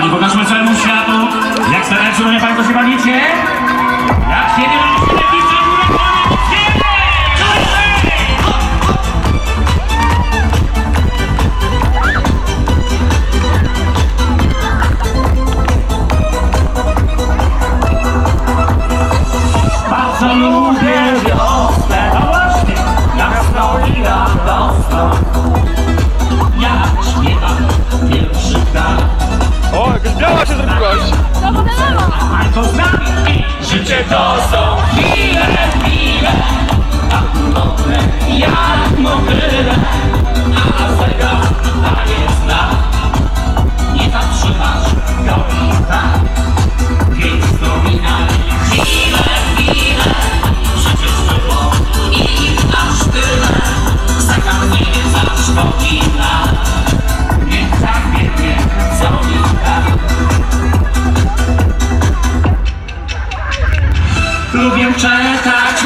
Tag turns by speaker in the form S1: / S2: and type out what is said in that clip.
S1: kochani, pokażmy całemu światu, jak serdecznie no mnie się
S2: zrobić
S1: gość. To z nami życie to są chwile, chwile, a mogę, jak mogę Lubię czytać